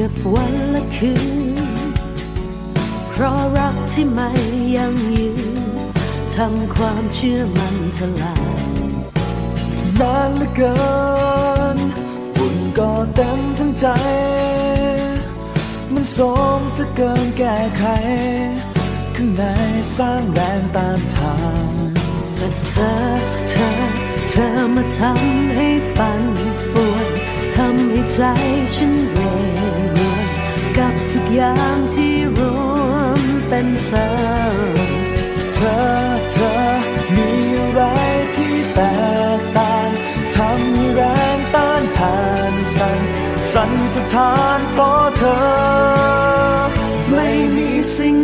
กับวันละคืน เพราะรักที่ไม่ยั่งยืนทำความเชื่อมันทลายนานเหลือเกิน ฝุ่นก็เต็มทั้งใจ มันโสมสะเกินแก้ไข ข้างในสร้างแรงตานทานแต่เธอเธอเธอมาทำให้ปั่นป่วน ใจฉันเรรวนกับทุกอย่างที่รวมเป็นเธอ เธอเธอมีอะไรที่แตกต่างทำให้แรงต้านทานสั่นสั่นสะท้านต่อเธอ ไม่มีสิ่ง